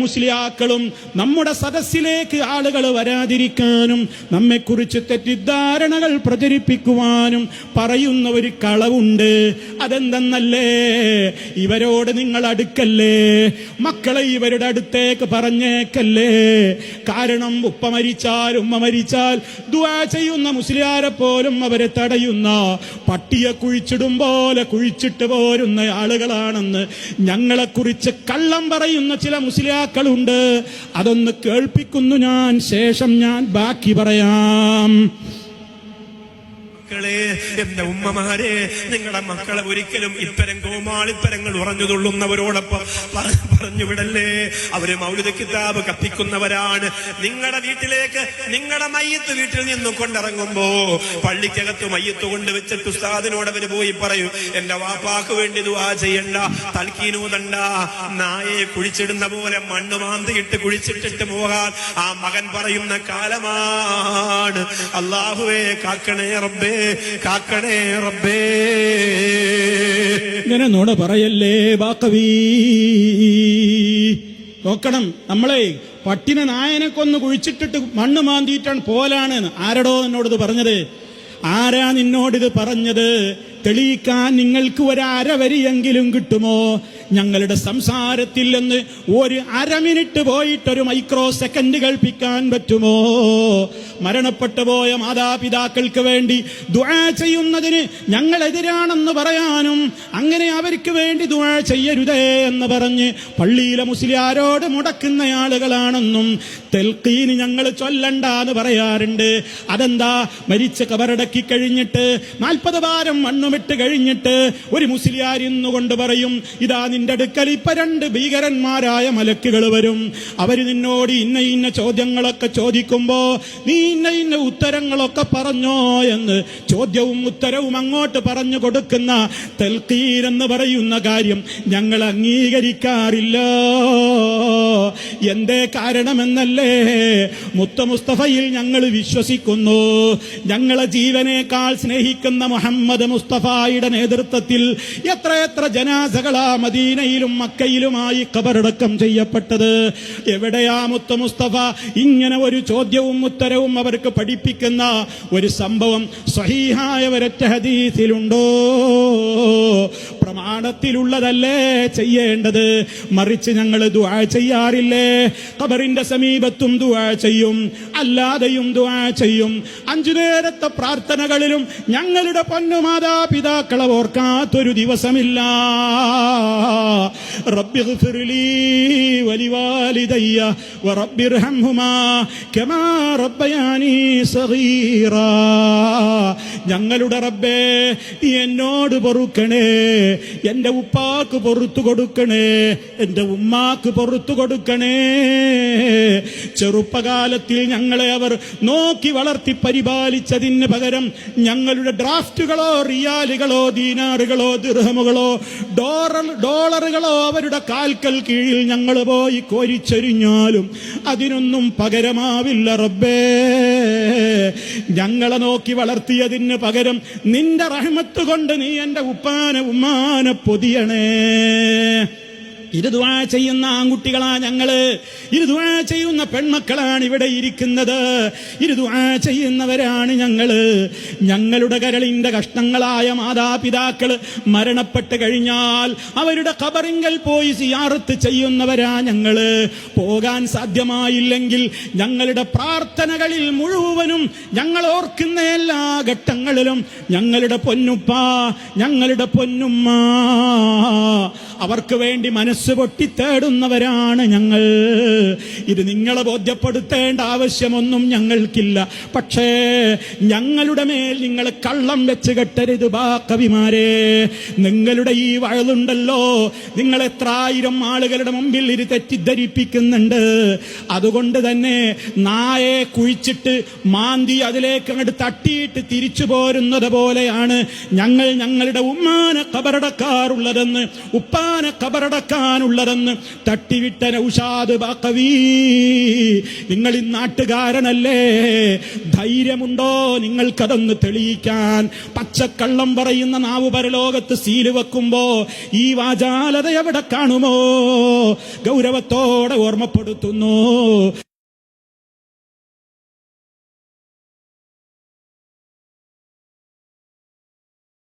മുസ്ലിയാക്കളും നമ്മുടെ സദസ്സിലേക്ക് ആളുകൾ വരാതിരിക്കാനും നമ്മെക്കുറിച്ച് തെറ്റിദ്ധാരണകൾ പ്രചരിപ്പിക്കുവാനും പറയുന്ന ഒരു കളവുണ്ട്. അതെന്തെന്നല്ലേ? ഇവരോട് നിങ്ങൾ അടുക്കല്ലേ? മക്കളെ ഇവരുടെ അടുത്തേക്ക് പറഞ്ഞേക്കല്ലേ? കാരണം ഉപ്പ മരിച്ചാൽ ഉമ്മ മരിച്ചാൽ ദുവാ ചെയ്യുന്ന മുസ്ലിയാരെ പോലും അവരെ തടയുന്ന പട്ടിയെ കുഴിച്ചിടും പോലെ കുഴിച്ചിട്ട് പോരുന്ന ആളുകളാണെന്ന് ഞങ്ങളെക്കുറിച്ച് കള്ളം പറയുന്ന ചില മുസ്ലിയാക്കളുണ്ട് അതൊന്ന് കേൾപ്പിക്കുന്നു ഞാൻ. ശേഷം ഞാൻ ബാക്കി പറയാം. മക്കളെ എന്റെ ഉമ്മമാരെ നിങ്ങളുടെ മക്കളെ ഒരിക്കലും ഇത്തരം കോമാളിത്തരങ്ങൾ ഉറഞ്ഞു തുള്ളുന്നവരോടൊപ്പം പറഞ്ഞു വിടല്ലേ അവർ മൗലിക കിതാബ് കത്തിക്കുന്നവരാണ്. നിങ്ങളുടെ വീട്ടിലേക്ക് നിങ്ങളുടെ മയ്യത്ത് വീട്ടിൽ നിന്നും കൊണ്ടിറങ്ങുമ്പോ പള്ളിക്കകത്ത് മയ്യത്ത് കൊണ്ട് വെച്ചിട്ട് ഉസ്താദിനോട് അവർ പോയി പറയും എന്റെ വാപ്പാക്ക് വേണ്ടി ദുആ ചെയ്യണ്ട തൽക്കീനൂതണ്ട നായെ കുഴിച്ചിടുന്ന പോലെ മണ്ണ് മാന്തിയിട്ട് കുഴിച്ചിട്ടിട്ട് പോകാൻ ആ മകൻ പറയുന്ന കാലമാണ്. അള്ളാഹുവേ കാക്കണേ റബ്ബേ കാക്കണേ റബ്ബേ. ഇങ്ങനെ നോട് പറയല്ലേ ബാക്കവീ നോക്കണം നമ്മളെ പട്ടിനെ നായനെ കൊന്ന് കുഴിച്ചിട്ടിട്ട് മണ്ണ് മാന്തിയിട്ടാണ് പോലാണ് ആരടോ എന്നോട് പറഞ്ഞത്? ആരാ നിന്നോടിത് പറഞ്ഞത്? തെളിയിക്കാൻ നിങ്ങൾക്ക് ഒരു അരവരിയെങ്കിലും കിട്ടുമോ? ഞങ്ങളുടെ സംസാരത്തിൽ നിന്ന് ഒരു അര മിനിറ്റ് പോയിട്ട് ഒരു മൈക്രോ സെക്കൻഡ് കൽപ്പിക്കാൻ പറ്റുമോ? മരണപ്പെട്ടു പോയ മാതാപിതാക്കൾക്ക് വേണ്ടി ദുആ ചെയ്യുന്നതിന് ഞങ്ങളെതിരാണെന്ന് പറയാനും അങ്ങനെ അവർക്ക് വേണ്ടി ദുആ ചെയ്യരുതേ എന്ന് പറഞ്ഞ് പള്ളിയിലെ മുസ്ലിയാരോട് മുടക്കുന്ന ആളുകളാണെന്നും തെൽക്കീന് ഞങ്ങൾ ചൊല്ലണ്ട എന്ന് പറയാറുണ്ട്. അതെന്താ? മരിച്ച കബറടക്കി കഴിഞ്ഞിട്ട് നാൽപ്പത് വാരം മണ്ണുമിട്ട് കഴിഞ്ഞിട്ട് ഒരു മുസ്ലിയാർ ഇന്നുകൊണ്ട് പറയും ഇതാ നിന്റെ അടുക്കൽ ഇപ്പൊ രണ്ട് ഭീകരന്മാരായ മലക്കുകൾ വരും. അവർ നിന്നോട് ഇന്ന ഇന്ന ചോദ്യങ്ങളൊക്കെ ചോദിക്കുമ്പോ നീ ഇന്ന ഇന്ന ഉത്തരങ്ങളൊക്കെ പറഞ്ഞോ എന്ന് ചോദ്യവും ഉത്തരവും അങ്ങോട്ട് പറഞ്ഞു കൊടുക്കുന്ന തൽക്കീരെന്ന് പറയുന്ന കാര്യം ഞങ്ങൾ അംഗീകരിക്കാറില്ല. എന്തേ കാരണമെന്നല്ലേ? മുത്ത മുസ്തഫയിൽ ഞങ്ങൾ വിശ്വസിക്കുന്നു. ഞങ്ങളെ ജീവനേക്കാൾ സ്നേഹിക്കുന്ന മുഹമ്മദ് മുസ്തഫായുടെ നേതൃത്വത്തിൽ എത്രയെത്ര എത്ര ജനാസകളാ മദീനയിലും മക്കയിലുമായി കബറടക്കം ചെയ്യപ്പെട്ടത്. എവിടെയാ മുത്ത മുസ്തഫ? ഇങ്ങനെ ഒരു ചോദ്യവും ഉത്തരവും അവർക്ക് പഠിപ്പിക്കുന്ന ഒരു സംഭവം സ്വഹീഹായ ഒരൊറ്റ ഹദീസിലുണ്ടോ? പ്രമാണത്തിലുള്ളതല്ലേ ചെയ്യേണ്ടത്? മറിച്ച് ഞങ്ങൾ ദുആ ചെയ്യാറില്ലേ? കബറിന്റെ സമീപത്തും ദുആ ചെയ്യും അല്ലാതെയും ദുആ ചെയ്യും. അഞ്ചു നേരത്തെ പ്രാർത്ഥനകളിലും ഞങ്ങളുടെ പൊന്നു മാതാപിതാക്കളെ ഓർക്കാത്തൊരു ദിവസമില്ല. റബ്ബി വലിവാലിദയ്യ കമാ റബ്ബയാനി സഗീറ. ഞങ്ങളുടെ റബ്ബേ നീ എന്നോട് പൊറുക്കണേ. എന്റെ ഉപ്പാക്ക് പൊറത്തു കൊടുക്കണേ. എന്റെ ഉമ്മാക്ക് പൊറത്തു കൊടുക്കണേ. ചെറുപ്പകാലത്തിൽ ഞങ്ങളെ അവർ നോക്കി വളർത്തി പരിപാലിച്ചതിന് പകരം ഞങ്ങളുടെ ഡ്രാഫ്റ്റുകളോ റിയാലുകളോ ദീനാറുകളോ ദിർഹമുകളോ ഡോളർ ഡോളറുകളോ അവരുടെ കാൽക്കൽ കീഴിൽ ഞങ്ങൾ പോയി കോരിച്ചൊരിഞ്ഞാലും അതിനൊന്നും പകരമാവില്ല റബ്ബേ. ഞങ്ങളെ നോക്കി വളർത്തിയതിന് പകരം നിന്റെ റഹ്മത്ത് കൊണ്ട് നീ എന്റെ ഉപ്പാനെ ഉമ്മാനെ പൊതിയണേ. ദുആ ചെയ്യുന്ന ആൺകുട്ടികളാ ഞങ്ങൾ. ദുആ ചെയ്യുന്ന പെൺമക്കളാണ് ഇവിടെ ഇരിക്കുന്നത്. ദുആ ചെയ്യുന്നവരാണ് ഞങ്ങൾ. ഞങ്ങളുടെ കരളിന്റെ കഷ്ണങ്ങളായ മാതാപിതാക്കൾ മരണപ്പെട്ട് കഴിഞ്ഞാൽ അവരുടെ കബറിങ്കൽ പോയി സിയാറത്ത് ചെയ്യുന്നവരാ ഞങ്ങൾ. പോകാൻ സാധ്യമായില്ലെങ്കിൽ ഞങ്ങളുടെ പ്രാർത്ഥനകളിൽ മുഴുവനും ഞങ്ങൾ ഓർക്കുന്ന എല്ലാ ഘട്ടങ്ങളിലും ഞങ്ങളുടെ പൊന്നുപ്പ ഞങ്ങളുടെ പൊന്നുമ്മ. അവർക്ക് വേണ്ടി മനസ്സ് പൊട്ടി തേടുന്നവരാണ് ഞങ്ങൾ. ഇത് നിങ്ങളെ ബോധ്യപ്പെടുത്തേണ്ട ആവശ്യമൊന്നും ഞങ്ങൾക്കില്ല. പക്ഷേ ഞങ്ങളുടെ മേൽ നിങ്ങൾ കള്ളം വെച്ച് കെട്ടരുത് ബാ കവിമാരെ. നിങ്ങളുടെ ഈ വഴുതുണ്ടല്ലോ നിങ്ങൾ എത്ര ആയിരം ആളുകളുടെ മുമ്പിൽ ഇത് തെറ്റിദ്ധരിപ്പിക്കുന്നുണ്ട്. അതുകൊണ്ട് തന്നെ നായെ കുഴിച്ചിട്ട് മാന്തി അതിലേക്ക് അങ്ങോട്ട് തട്ടിയിട്ട് തിരിച്ചു പോരുന്നത് പോലെയാണ് ഞങ്ങൾ ഞങ്ങളുടെ ഉമ്മാനെ കബറടക്കാറുള്ളതെന്ന് ഉപ്പാ ആരാണ് കബറടക്കാനുള്ളതെന്ന് തട്ടിവിട്ട നൗഷാദ് ബാക്കവി. നിങ്ങൾ ഈ നാട്ടുകാരനല്ലേ? ധൈര്യമുണ്ടോ നിങ്ങൾക്കതൊന്ന് തെളിയിക്കാൻ? പച്ചക്കള്ളം പറയുന്ന നാവ് പരലോകത്ത് സീൽ വെക്കുമ്പോ ഈ വാചാലത എവിടെ കാണുമോ? ഗൗരവത്തോടെ ഓർമ്മപ്പെടുത്തുന്നു.